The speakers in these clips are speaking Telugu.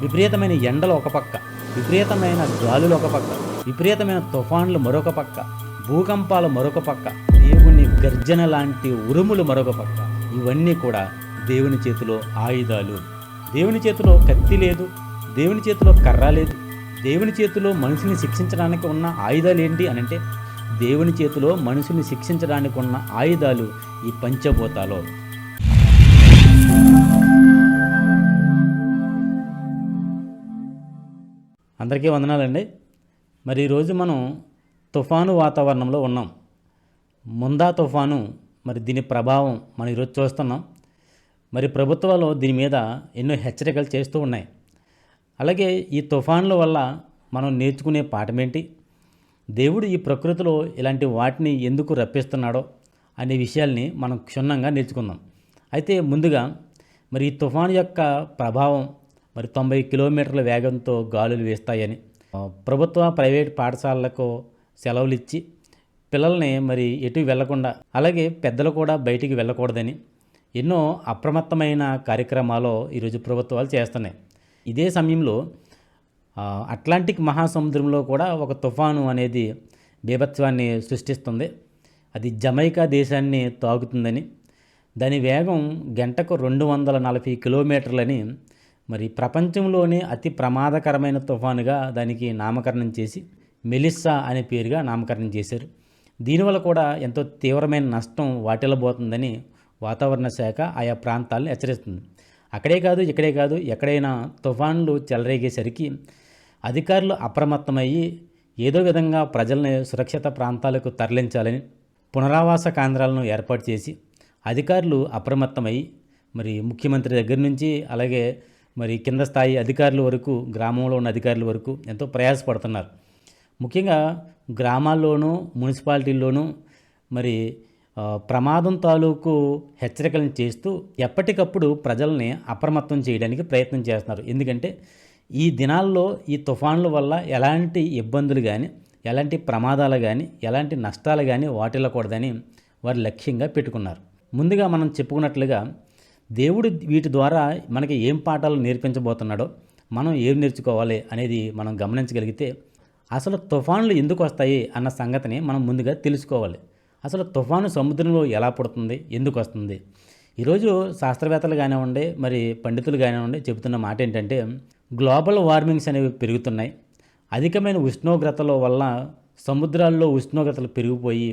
విపరీతమైన ఎండలు ఒక పక్క విపరీతమైన గాలులు ఒక పక్క విపరీతమైన తుఫాన్లు మరొక పక్క భూకంపాలు మరొక పక్క దేవుని గర్జన లాంటి ఉరుములు మరొక పక్క. ఇవన్నీ కూడా దేవుని చేతిలో ఆయుధాలు. దేవుని చేతిలో కత్తి లేదు దేవుని చేతిలో కర్ర లేదు దేవుని చేతిలో మనిషిని శిక్షించడానికి ఉన్న ఆయుధాలు ఏంటి అని అంటే దేవుని చేతిలో మనుషుని శిక్షించడానికి ఉన్న ఆయుధాలు ఈ పంచభూతాలు. అందరికీ వందనాలండి. మరి ఈరోజు మనం తుఫాను వాతావరణంలో ఉన్నాం. ముందా తుఫాను మరి దీని ప్రభావం మనం ఈరోజు చూస్తున్నాం. మరి ప్రభుత్వాలు దీని మీద ఎన్నో హెచ్చరికలు చేస్తూ ఉన్నాయి. అలాగే ఈ తుఫాన్ల వల్ల మనం నేర్చుకునే పాఠమేంటి? దేవుడు ఈ ప్రకృతిలో ఇలాంటి వాటిని ఎందుకు రప్పిస్తున్నాడో అనే విషయాల్ని మనం క్షుణ్ణంగా నేర్చుకుందాం. అయితే ముందుగా మరి ఈ తుఫాను యొక్క ప్రభావం మరి తొంభై కిలోమీటర్ల వేగంతో గాలులు వేస్తాయని. ప్రభుత్వ ప్రైవేట్ పాఠశాలలకు సెలవులు ఇచ్చి పిల్లల్ని మరి ఎటు వెళ్ళకుండా అలాగే పెద్దలు కూడా బయటికి వెళ్ళకూడదని ఎన్నో అప్రమత్తమైన కార్యక్రమాలు ఈరోజు ప్రభుత్వాలు చేస్తున్నాయి. ఇదే సమయంలో అట్లాంటిక్ మహాసముద్రంలో కూడా ఒక తుఫాను అనేది బీభత్వాన్ని సృష్టిస్తుంది. అది జమైకా దేశాన్ని తాగుతుందని దాని వేగం గంటకు రెండు వందల నలభై కిలోమీటర్లని మరి ప్రపంచంలోనే అతి ప్రమాదకరమైన తుఫానుగా దానికి నామకరణం చేసి మెలిస్సా అనే పేరుగా నామకరణం చేశారు. దీనివల్ల కూడా ఎంతో తీవ్రమైన నష్టం వాటిల్లబోతుందని వాతావరణ శాఖ ఆయా ప్రాంతాలను హెచ్చరిస్తుంది. అక్కడే కాదు ఇక్కడే కాదు ఎక్కడైనా తుఫాన్లు చెలరేగేసరికి అధికారులు అప్రమత్తమయ్యి ఏదో విధంగా ప్రజల్ని సురక్షిత ప్రాంతాలకు తరలించాలని పునరావాస కేంద్రాలను ఏర్పాటు చేసి అధికారులు అప్రమత్తమై మరి ముఖ్యమంత్రి దగ్గర నుంచి అలాగే మరి కింద స్థాయి అధికారుల వరకు గ్రామంలో ఉన్న అధికారుల వరకు ఎంతో ప్రయాసపడుతున్నారు. ముఖ్యంగా గ్రామాల్లోనూ మున్సిపాలిటీల్లోనూ మరి ప్రమాదం తాలూకు హెచ్చరికలను చేస్తూ ఎప్పటికప్పుడు ప్రజల్ని అప్రమత్తం చేయడానికి ప్రయత్నం చేస్తున్నారు. ఎందుకంటే ఈ దినాల్లో ఈ తుఫాన్ల వల్ల ఎలాంటి ఇబ్బందులు కానీ ఎలాంటి ప్రమాదాలు కానీ ఎలాంటి నష్టాలు కానీ వాటిల్లకూడదని వారు లక్ష్యంగా పెట్టుకున్నారు. ముందుగా మనం చెప్పుకున్నట్లుగా దేవుడు వీటి ద్వారా మనకి ఏం పాఠాలు నేర్పించబోతున్నాడో మనం ఏం నేర్చుకోవాలి అనేది మనం గమనించగలిగితే అసలు తుఫాన్లు ఎందుకు వస్తాయి అన్న సంగతిని మనం ముందుగా తెలుసుకోవాలి. అసలు తుఫాను సముద్రంలో ఎలా పుడుతుంది ఎందుకు వస్తుంది? ఈరోజు శాస్త్రవేత్తలు కానివ్వండి మరి పండితులు కానివ్వండి చెబుతున్న మాట ఏంటంటే గ్లోబల్ వార్మింగ్స్ అనేవి పెరుగుతున్నాయి. అధికమైన ఉష్ణోగ్రతల వల్ల సముద్రాల్లో ఉష్ణోగ్రతలు పెరిగిపోయి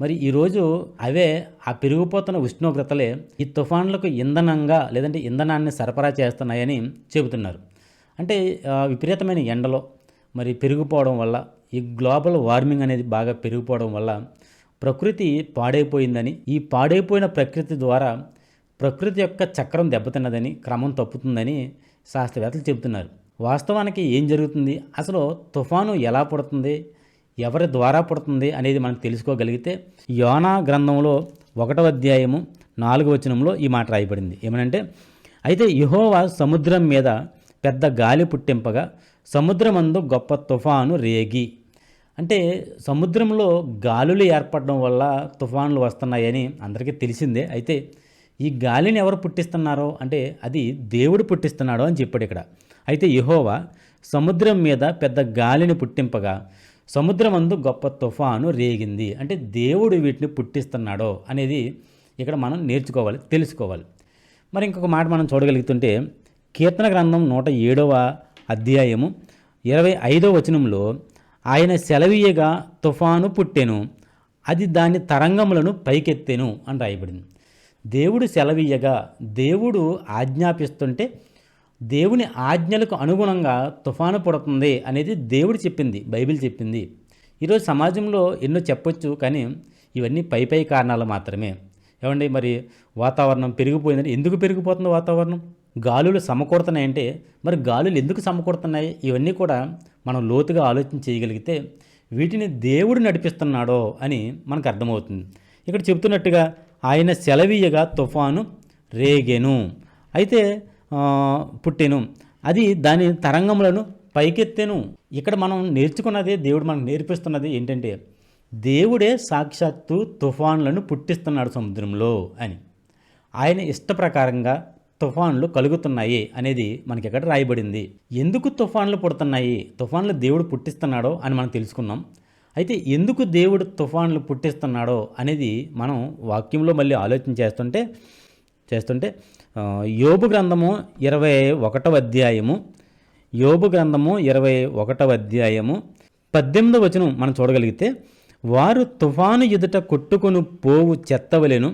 మరి ఈరోజు అవే ఆ పెరిగిపోతున్న ఉష్ణోగ్రతలే ఈ తుఫాన్లకు ఇంధనంగా లేదంటే ఇంధనాన్ని సరఫరా చేస్తున్నాయని చెబుతున్నారు. అంటే విపరీతమైన ఎండలో మరి పెరిగిపోవడం వల్ల ఈ గ్లోబల్ వార్మింగ్ అనేది బాగా పెరిగిపోవడం వల్ల ప్రకృతి పాడైపోయిందని ఈ పాడైపోయిన ప్రకృతి ద్వారా ప్రకృతి యొక్క చక్రం దెబ్బతిన్నదని క్రమం తప్పుతుందని శాస్త్రవేత్తలు చెబుతున్నారు. వాస్తవానికి ఏం జరుగుతుంది? అసలు తుఫాను ఎలా పుడుతుంది? ఎవరి ద్వారా పుడుతుంది అనేది మనం తెలుసుకోగలిగితే యోనా గ్రంథంలో ఒకటవ అధ్యాయము నాలుగవ వచనంలో ఈ మాట రాయబడింది. ఏమనంటే అయితే యెహోవా సముద్రం మీద పెద్ద గాలి పుట్టింపగా సముద్రమందు గొప్ప తుఫాను రేగి. అంటే సముద్రంలో గాలులు ఏర్పడడం వల్ల తుఫాన్లు వస్తున్నాయని అందరికీ తెలిసిందే. అయితే ఈ గాలిని ఎవరు పుట్టిస్తున్నారో అంటే అది దేవుడు పుట్టిస్తున్నాడు అని చెప్పాడు ఇక్కడ. అయితే యహోవా సముద్రం మీద పెద్ద గాలిని పుట్టింపగా సముద్రమందు గొప్ప తుఫాను రేగింది. అంటే దేవుడు వీటిని పుట్టిస్తున్నాడో అనేది ఇక్కడ మనం నేర్చుకోవాలి తెలుసుకోవాలి. మరి ఇంకొక మాట మనం చూడగలుగుతుంటే కీర్తన గ్రంథం నూట ఏడవ అధ్యాయము ఇరవై ఐదవ వచనంలో ఆయన సెలవీయగా తుఫాను పుట్టెను అది దాని తరంగములను పైకెత్తెను అని రాయబడింది. దేవుడు సెలవీయగా దేవుడు ఆజ్ఞాపిస్తుంటే దేవుని ఆజ్ఞలకు అనుగుణంగా తుఫాను పుడుతుంది అనేది దేవుడు చెప్పింది బైబిల్ చెప్పింది. ఈరోజు సమాజంలో ఎన్నో చెప్పొచ్చు కానీ ఇవన్నీ పై పై కారణాలు మాత్రమే. ఏమండి మరి వాతావరణం పెరిగిపోయిందని ఎందుకు పెరిగిపోతుంది వాతావరణం? గాలులు సమకూడుతున్నాయంటే మరి గాలులు ఎందుకు సమకూరుతున్నాయి? ఇవన్నీ కూడా మనం లోతుగా ఆలోచన చేయగలిగితే వీటిని దేవుడు నడిపిస్తున్నాడో అని మనకు అర్థమవుతుంది. ఇక్కడ చెప్తున్నట్టుగా ఆయన సెలవీయగా తుఫాను రేగెను. అయితే పుట్టెను. అది దాని తరంగములను పైకెత్తెను. ఇక్కడ మనం నేర్చుకున్నది దేవుడు మనకు నేర్పిస్తున్నది ఏంటంటే దేవుడే సాక్షాత్తు తుఫాన్లను పుట్టిస్తున్నాడు సముద్రంలో అని. ఆయన ఇష్ట ప్రకారంగా తుఫాన్లు కలుగుతున్నాయి అనేది మనకి ఇక్కడ రాయబడింది. ఎందుకు తుఫాన్లు పుడుతున్నాయి? తుఫాన్లు దేవుడు పుట్టిస్తున్నాడో అని మనం తెలుసుకున్నాం అయితే ఎందుకు దేవుడు తుఫాన్లు పుట్టిస్తున్నాడో అనేది మనం వాక్యంలో మళ్ళీ ఆలోచన చేస్తుంటే చేస్తుంటే యోబు గ్రంథము ఇరవై ఒకటవ అధ్యాయము. యోబు గ్రంథము ఇరవై ఒకటవ అధ్యాయము. పద్దెనిమిదవ వచనం మనం చూడగలిగితే వారు తుఫాను ఎదుట కొట్టుకొని పోవు చెత్తవలెను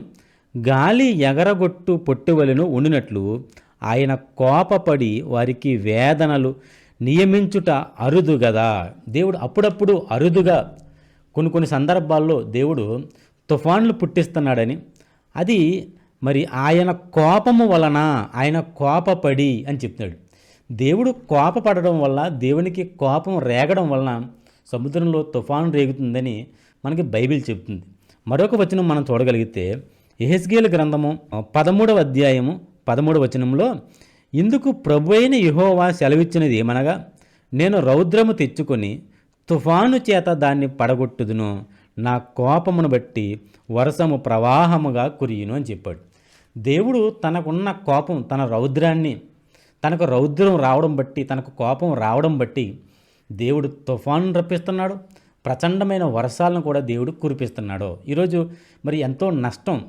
గాలి ఎగరగొట్టు పొట్టువలెను ఉండినట్లు ఆయన కోపపడి వారికి వేదనలు నియమించుట అరుదు కదా దేవుడు అప్పుడప్పుడు అరుదుగా కొన్ని కొన్ని సందర్భాల్లో దేవుడు తుఫాన్లు పుట్టిస్తున్నాడని అది మరి ఆయన కోపము వలన ఆయన కోపపడి అని చెప్తున్నాడు. దేవుడు కోపపడడం వల్ల దేవునికి కోపం రేగడం వలన సముద్రంలో తుఫాను రేగుతుందని మనకి బైబిల్ చెబుతుంది మరొక వచనం మనం చూడగలిగితే ఎహెస్గేల్ గ్రంథము పదమూడవ అధ్యాయము పదమూడవ వచనంలో ఇందుకు ప్రభు అయిన యహోవా సెలవిచ్చినది ఏమనగా నేను రౌద్రము తెచ్చుకొని తుఫాను చేత దాన్ని పడగొట్టుదును. నా కోపమును బట్టి వరసము ప్రవాహముగా కురియును అని చెప్పాడు. దేవుడు తనకున్న కోపం తన రౌద్రాన్ని తనకు రౌద్రం రావడం బట్టి తనకు కోపం రావడం బట్టి దేవుడు తుఫాను రప్పిస్తున్నాడు ప్రచండమైన వర్షాలను కూడా దేవుడు కురిపిస్తున్నాడు. ఈరోజు మరి ఎంతో నష్టం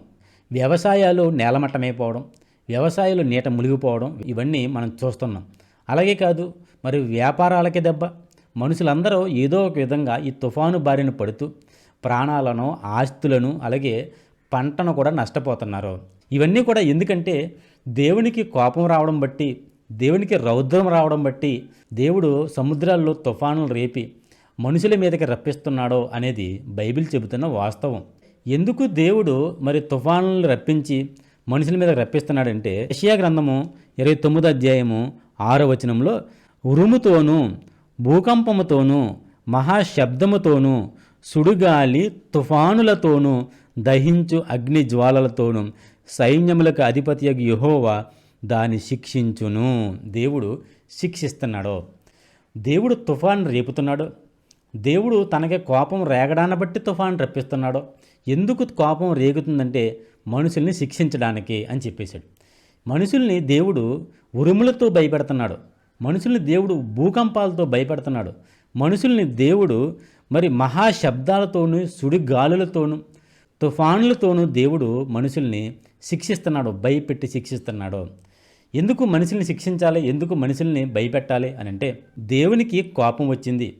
వ్యవసాయాలు నేలమట్టమైపోవడం వ్యవసాయాలు నీట మునిగిపోవడం ఇవన్నీ మనం చూస్తున్నాం. అలాగే కాదు మరి వ్యాపారాలకి దెబ్బ మనుషులందరూ ఏదో ఒక విధంగా ఈ తుఫాను బారిన పడుతూ ప్రాణాలను ఆస్తులను అలాగే పంటను కూడా నష్టపోతున్నారు. ఇవన్నీ కూడా ఎందుకంటే దేవునికి కోపం రావడం బట్టి దేవునికి రౌద్రం రావడం బట్టి దేవుడు సముద్రాల్లో తుఫానులు రేపి మనుషుల మీదకి రప్పిస్తున్నాడో అనేది బైబిల్ చెబుతున్న వాస్తవం. ఎందుకు దేవుడు మరి తుఫానులను రప్పించి మనుషుల మీద రప్పిస్తున్నాడంటే యషియా గ్రంథము ఇరవై తొమ్మిదో అధ్యాయము ఆరో వచనంలో ఉరుముతోనూ భూకంపముతోనూ మహాశబ్దముతోనూ సుడుగాలి తుఫానులతోనూ దహించు అగ్ని జ్వాలలతోనూ సైన్యములకు అధిపతి యహోవా దాన్ని శిక్షించును. దేవుడు శిక్షిస్తున్నాడు. దేవుడు తుఫాన్ రేపుతున్నాడు. దేవుడు తనకి కోపం రేగడాన్ని బట్టి తుఫాన్ రప్పిస్తున్నాడు. ఎందుకు కోపం రేగుతుందంటే మనుషుల్ని శిక్షించడానికి అని చెప్పేశాడు. మనుషుల్ని దేవుడు ఉరుములతో భయపెడుతున్నాడు. మనుషుల్ని దేవుడు భూకంపాలతో భయపెడుతున్నాడు. మనుషుల్ని దేవుడు మరి మహాశబ్దాలతోనూ సుడిగాలులతోనూ తుఫానులతోనూ దేవుడు మనుషుల్ని శిక్షిస్తున్నాడు భయపెట్టి శిక్షిస్తున్నాడు? ఎందుకు మనుషుల్ని శిక్షించాలి? ఎందుకు మనుషుల్ని భయపెట్టాలి? అని అంటే దేవునికి కోపం వచ్చింది.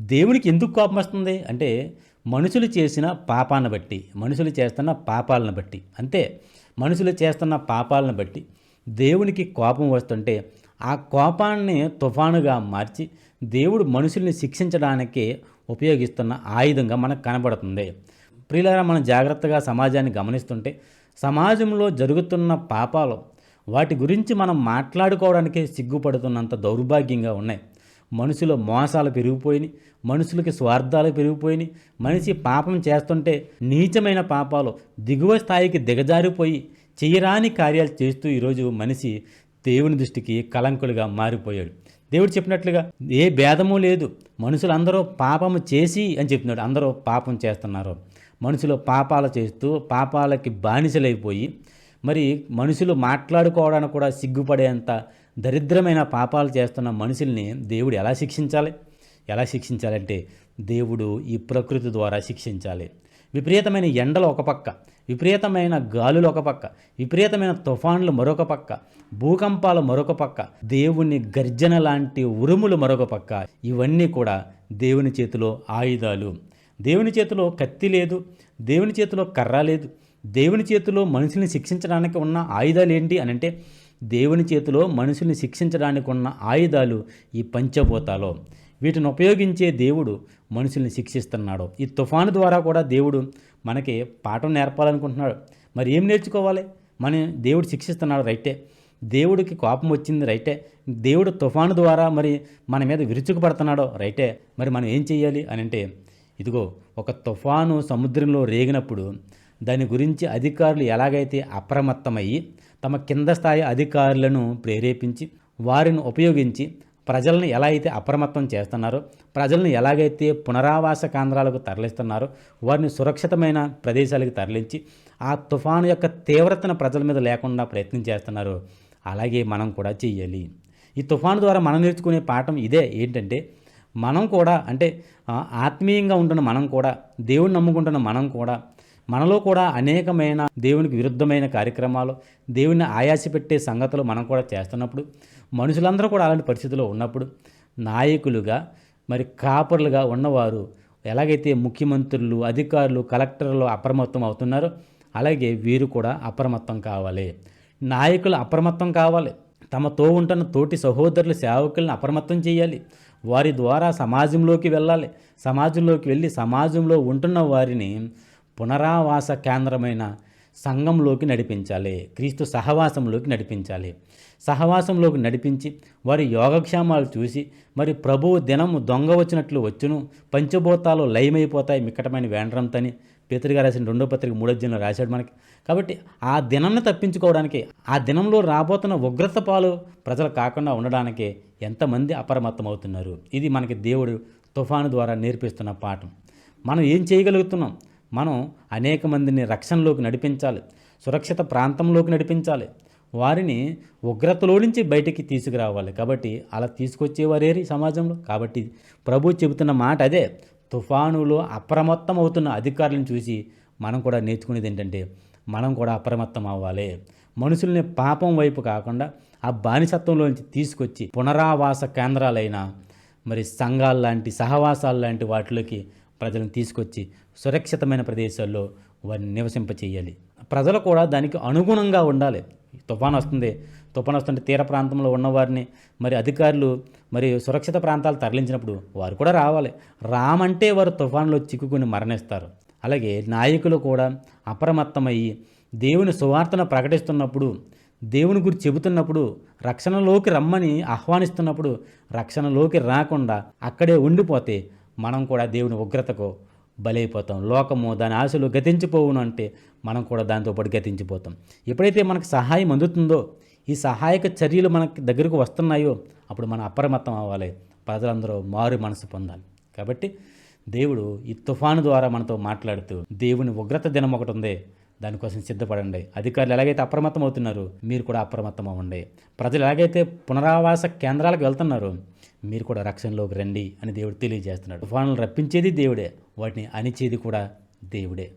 దేవునికి ఎందుకు కోపం వస్తుంది? అంటే మనుషులు చేసిన పాపాన్ని బట్టి మనుషులు చేస్తున్న పాపాలను బట్టి. అంతే మనుషులు చేస్తున్న పాపాలను బట్టి దేవునికి కోపం వస్తుంటే ఆ కోపాన్ని తుఫానుగా మార్చి దేవుడు మనుషుల్ని శిక్షించడానికి ఉపయోగిస్తున్న ఆయుధంగా మనకు కనబడుతుంది. ప్రియులారా మనం జాగ్రత్తగా సమాజాన్ని గమనిస్తుంటే సమాజంలో జరుగుతున్న పాపాలు వాటి గురించి మనం మాట్లాడుకోవడానికే సిగ్గుపడుతున్నంత దౌర్భాగ్యంగా ఉన్నాయి. మనుషుల మోసాలు పెరిగిపోయినాయి మనుషులకి స్వార్థాలు పెరిగిపోయినాయి. మనిషి పాపం చేస్తుంటే నీచమైన పాపాలు దిగువ స్థాయికి దిగజారిపోయి చేయరాని కార్యాలు చేస్తూ ఈరోజు మనిషి దేవుని దృష్టికి కలంకులుగా మారిపోయాడు. దేవుడు చెప్పినట్లుగా ఏ భేదము లేదు. మనుషులందరూ పాపము చేసి అని చెప్తున్నాడు అందరూ పాపం చేస్తున్నారు. మనుషులు పాపాలు చేస్తూ పాపాలకి బానిసలైపోయి మరి మనుషులు మాట్లాడుకోవడానికి కూడా సిగ్గుపడేంత దరిద్రమైన పాపాలు చేస్తున్న మనుషుల్ని దేవుడు ఎలా శిక్షించాలి? ఎలా శిక్షించాలంటే దేవుడు ఈ ప్రకృతి ద్వారా శిక్షించాలి. విపరీతమైన ఎండలు ఒక పక్క విపరీతమైన గాలులు ఒక పక్క విపరీతమైన తుఫాన్లు మరొక పక్క భూకంపాలు మరొక పక్క దేవుని గర్జన లాంటి ఉరుములు మరొక పక్క. ఇవన్నీ కూడా దేవుని చేతిలో ఆయుధాలు. దేవుని చేతిలో కత్తి లేదు దేవుని చేతిలో కర్ర లేదు దేవుని చేతిలో మనుషుల్ని శిక్షించడానికి ఉన్న ఆయుధాలు ఏంటి అని అంటే దేవుని చేతిలో మనుషుల్ని శిక్షించడానికి ఉన్న ఆయుధాలు ఈ పంచభూతాలు. వీటిని ఉపయోగించే దేవుడు మనుషుల్ని శిక్షిస్తున్నాడు. ఈ తుఫాను ద్వారా కూడా దేవుడు మనకి పాఠం నేర్పాలనుకుంటున్నాడు. మరి ఏం నేర్చుకోవాలి? మన దేవుడు శిక్షిస్తున్నాడు రైటే. దేవుడికి కోపం వచ్చింది రైటే. దేవుడు తుఫాను ద్వారా మరి మన మీద విరుచుకుపడుతున్నాడో రైటే. మరి మనం ఏం చేయాలి అని అంటే ఇదిగో ఒక తుఫాను సముద్రంలో రేగినప్పుడు దాని గురించి అధికారులు ఎలాగైతే అప్రమత్తమయ్యి తమ కింద స్థాయి అధికారులను ప్రేరేపించి వారిని ఉపయోగించి ప్రజలను ఎలా అయితే అప్రమత్తం చేస్తున్నారో ప్రజలను ఎలాగైతే పునరావాస కేంద్రాలకు తరలిస్తున్నారో వారిని సురక్షితమైన ప్రదేశాలకు తరలించి ఆ తుఫాను యొక్క తీవ్రతను ప్రజల మీద లేకుండా ప్రయత్నం చేస్తున్నారు. అలాగే మనం కూడా చెయ్యాలి. ఈ తుఫాను ద్వారా మనం నేర్చుకునే పాఠం ఇదే. ఏంటంటే మనం కూడా అంటే ఆత్మీయంగా ఉంటున్న మనం కూడా దేవుని నమ్ముకుంటున్న మనం కూడా మనలో కూడా అనేకమైన దేవునికి విరుద్ధమైన కార్యక్రమాలు దేవుని ఆయాసపెట్టే సంగతులు మనం కూడా చేస్తున్నప్పుడు మనుషులందరూ కూడా అలాంటి పరిస్థితిలో ఉన్నప్పుడు నాయకులుగా మరి కాపర్లుగా ఉన్నవారు ఎలాగైతే ముఖ్యమంత్రులు అధికారులు కలెక్టర్లు అప్రమత్తం అవుతున్నారో అలాగే వీరు కూడా అప్రమత్తం కావాలి. నాయకులు అప్రమత్తం కావాలి. తమతో ఉంటున్న తోటి సహోదరులు సేవకులను అప్రమత్తం చేయాలి. వారి ద్వారా సమాజంలోకి వెళ్ళాలి. సమాజంలోకి వెళ్ళి సమాజంలో ఉంటున్న వారిని పునరావాస కేంద్రమైన సంఘంలోకి నడిపించాలి. క్రీస్తు సహవాసంలోకి నడిపించాలి. సహవాసంలోకి నడిపించి వారి యోగక్షేమాలు చూసి మరి ప్రభువు దినము దొంగ వచ్చినట్లు వచ్చును పంచభూతాలు లయమైపోతాయి మిక్కటమైన వేండ్రంతని పేతుడిగా రాసిన రెండో పత్రిక మూడో అధ్యాయంలో రాశాడు మనకి. కాబట్టి ఆ దినాన్ని తప్పించుకోవడానికి ఆ దినంలో రాబోతున్న ఉగ్రత పాలు ప్రజలు కాకుండా ఉండడానికి ఎంతమంది అప్రమత్తం అవుతున్నారు ఇది మనకి దేవుడు తుఫాను ద్వారా నేర్పిస్తున్న పాఠం. మనం ఏం చేయగలుగుతున్నాం? మనం అనేక మందిని రక్షణలోకి నడిపించాలి సురక్షిత ప్రాంతంలోకి నడిపించాలి. వారిని ఉగ్రతలో నుంచి బయటికి తీసుకురావాలి. కాబట్టి అలా తీసుకొచ్చేవారేరి సమాజంలో? కాబట్టి ప్రభు చెబుతున్న మాట అదే తుఫానులో అప్రమత్తం అవుతున్న అధికారులను చూసి మనం కూడా నేర్చుకునేది ఏంటంటే మనం కూడా అప్రమత్తం అవ్వాలి. మనుషుల్ని పాపం వైపు కాకుండా ఆ బానిసత్వంలోంచి తీసుకొచ్చి పునరావాస కేంద్రాలైన మరి సంఘాలు లాంటి సహవాసాలు లాంటి వాటిలోకి ప్రజలను తీసుకొచ్చి సురక్షితమైన ప్రదేశాల్లో వారిని నివసింపచేయాలి. ప్రజలు కూడా దానికి అనుగుణంగా ఉండాలి. తుఫాన్ వస్తుంది తుఫాను వస్తుంటే తీర ప్రాంతంలో ఉన్నవారిని మరి అధికారులు మరి సురక్షిత ప్రాంతాలు తరలించినప్పుడు వారు కూడా రావాలి. రామంటే వారు తుఫాన్లో చిక్కుకుని మరణిస్తారు. అలాగే నాయకులు కూడా అప్రమత్తమయ్యి దేవుని సువార్తను ప్రకటిస్తున్నప్పుడు దేవుని గురించి చెబుతున్నప్పుడు రక్షణలోకి రమ్మని ఆహ్వానిస్తున్నప్పుడు రక్షణలోకి రాకుండా అక్కడే ఉండిపోతే మనం కూడా దేవుని ఉగ్రతకు బలైపోతాం. లోకము దాని ఆశలు గతించిపోవును అంటే మనం కూడా దాంతో పాటు గతించిపోతాం. ఎప్పుడైతే మనకు సహాయం అందుతుందో ఈ సహాయక చర్యలు మనకి దగ్గరకు వస్తున్నాయో అప్పుడు మనం అప్రమత్తం అవ్వాలి. ప్రజలందరూ మారు మనసు పొందాలి. కాబట్టి దేవుడు ఈ తుఫాను ద్వారా మనతో మాట్లాడుతూ దేవుని ఉగ్రత దినం ఒకటి ఉంది. దానికోసం సిద్ధపడండి. అధికారులు ఎలాగైతే అప్రమత్తం అవుతున్నారు మీరు కూడా అప్రమత్తం అవ్వండి. ప్రజలు ఎలాగైతే పునరావాస కేంద్రాలకు వెళ్తున్నారు మీరు కూడా రక్షణలోకి రండి అని దేవుడు తెలియజేస్తున్నాడు. తుఫానులు రప్పించేది దేవుడే. వాటిని అణిచేది కూడా దేవుడే.